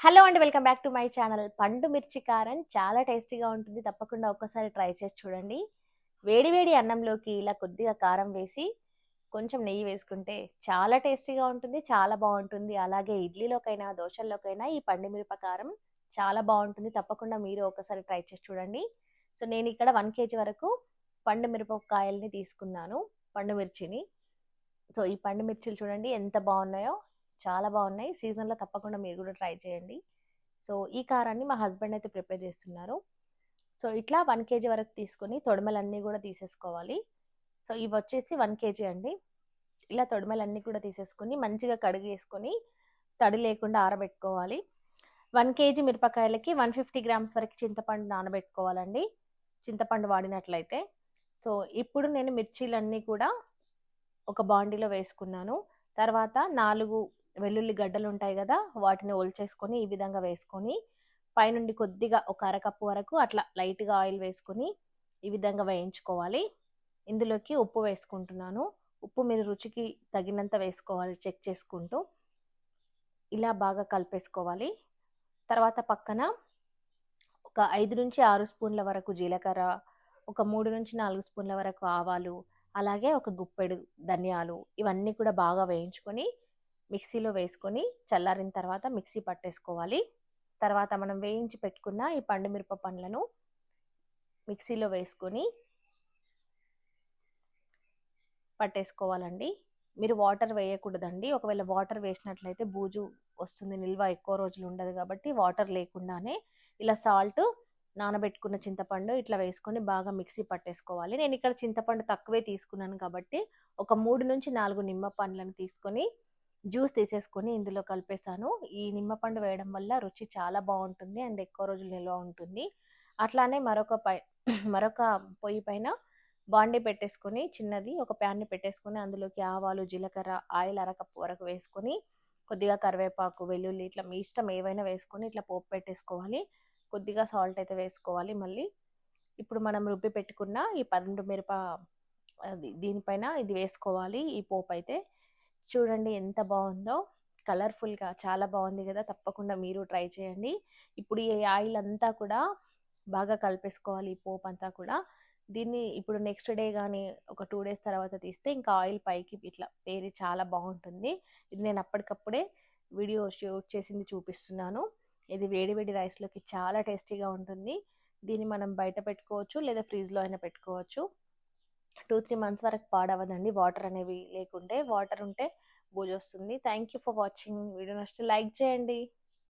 Hello అండి welcome back to my channel. పండు మిర్చి కారం చాలా టేస్టీగా ఉంటుంది. తప్పకుండా ఒక్కసారి ట్రై చేసి చూడండి. వేడి వేడి అన్నంలోకి ఇలా కొద్దిగా కారం వేసి కొంచెం నెయ్యి వేసుకుంటే చాలా టేస్టీగా ఉంటుంది చాలా బాగుంటుంది. అలాగే ఇడ్లీలోకైనా దోశల్లోకైనా ఈ పండు మిరప కారం చాలా బాగుంటుంది. తప్పకుండా మీరు ఒకసారి ట్రై చేసి చూడండి. సో నేను ఇక్కడ వన్ కేజీ వరకు పండు మిరపకాయల్ని తీసుకున్నాను పండు మిర్చిని. సో ఈ పండు మిర్చిలు చూడండి ఎంత బాగున్నాయో. చాలా బాగున్నాయి. సీజన్లో తప్పకుండా మీరు కూడా ట్రై చేయండి. సో ఈ కారాన్ని మా హస్బెండ్ అయితే ప్రిపేర్ చేస్తున్నారు. సో ఇట్లా వన్ కేజీ వరకు తీసుకొని తొడమలన్నీ కూడా తీసేసుకోవాలి. సో ఇవి వచ్చేసి వన్ కేజీ అండి. ఇలా తొడమలన్నీ కూడా తీసేసుకొని మంచిగా కడిగేసుకొని తడి లేకుండా ఆరబెట్టుకోవాలి. వన్ కేజీ మిరపకాయలకి వన్ ఫిఫ్టీ గ్రామ్స్ వరకు చింతపండు నానబెట్టుకోవాలండి. చింతపండు వాడినట్లయితే. సో ఇప్పుడు నేను మిర్చీలన్నీ కూడా ఒక బాండీలో వేసుకున్నాను. తర్వాత నాలుగు వెల్లుల్లి గడ్డలు ఉంటాయి కదా వాటిని ఒల్చేసుకొని ఈ విధంగా వేసుకొని పైనుండి కొద్దిగా ఒక అరకప్పు వరకు అట్లా లైట్గా ఆయిల్ వేసుకొని ఈ విధంగా వేయించుకోవాలి. ఇందులోకి ఉప్పు వేసుకుంటున్నాను. ఉప్పు మీరు రుచికి తగినంత వేసుకోవాలి చెక్ చేసుకుంటూ. ఇలా బాగా కలిపేసుకోవాలి. తర్వాత పక్కన ఒక ఐదు నుంచి ఆరు స్పూన్ల వరకు జీలకర్ర ఒక మూడు నుంచి నాలుగు స్పూన్ల వరకు ఆవాలు అలాగే ఒక గుప్పెడు ధనియాలు ఇవన్నీ కూడా బాగా వేయించుకొని మిక్సీలో వేసుకొని చల్లారిన తర్వాత మిక్సీ పట్టేసుకోవాలి. తర్వాత మనం వేయించి పెట్టుకున్న ఈ పండు మిరప పండ్లను మిక్సీలో వేసుకొని పట్టేసుకోవాలండి. మీరు వాటర్ వేయకూడదండి. ఒకవేళ వాటర్ వేసినట్లయితే బూజు వస్తుంది నిల్వ ఎక్కువ రోజులు ఉండదు కాబట్టి వాటర్ లేకుండానే ఇలా సాల్ట్ నానబెట్టుకున్న చింతపండు ఇట్లా వేసుకొని బాగా మిక్సీ పట్టేసుకోవాలి. నేను ఇక్కడ చింతపండు తక్కువే తీసుకున్నాను కాబట్టి ఒక మూడు నుంచి నాలుగు నిమ్మ పండ్లను తీసుకొని జ్యూస్ తీసేసుకొని ఇందులో కలిపేసాను. ఈ నిమ్మపండు వేయడం వల్ల రుచి చాలా బాగుంటుంది అండ్ ఎక్కువ రోజులు నిల్వ ఉంటుంది. అట్లానే మరొక పై మరొక పొయ్యి పైన బాండీ పెట్టేసుకొని చిన్నది ఒక ప్యాన్ని పెట్టేసుకొని అందులోకి ఆవాలు జీలకర్ర ఆయిల్ అరకప్పు వరకు వేసుకొని కొద్దిగా కరివేపాకు వెల్లుల్లి ఇట్లా మీ ఇష్టం ఏవైనా వేసుకొని ఇట్లా పోపు పెట్టేసుకోవాలి. కొద్దిగా సాల్ట్ అయితే వేసుకోవాలి మళ్ళీ. ఇప్పుడు మనం రుబ్బి పెట్టుకున్న ఈ పండు మిరప అది దీనిపైన ఇది వేసుకోవాలి ఈ పోపు అయితే. చూడండి ఎంత బాగుందో. కలర్ఫుల్గా చాలా బాగుంది కదా. తప్పకుండా మీరు ట్రై చేయండి. ఇప్పుడు ఈ ఆయిల్ అంతా కూడా బాగా కలిపేసుకోవాలి. ఈ పోపు అంతా కూడా. దీన్ని ఇప్పుడు నెక్స్ట్ డే కానీ ఒక టూ డేస్ తర్వాత తీస్తే ఇంకా ఆయిల్ పైకి ఇట్లా పేరి చాలా బాగుంటుంది. ఇది నేను అప్పటికప్పుడే వీడియో షూట్ చేసింది చూపిస్తున్నాను. ఇది వేడి వేడి రైస్లోకి చాలా టేస్టీగా ఉంటుంది. దీన్ని మనం బయట పెట్టుకోవచ్చు లేదా ఫ్రిడ్జ్లో అయినా పెట్టుకోవచ్చు. టూ త్రీ మంత్స్ వరకు పాడవదండి. వాటర్ అనేవి లేకుంటే వాటర్ ఉంటే బూజు వస్తుంది thank you for watching. Video నచ్చితే లైక్ చేయండి.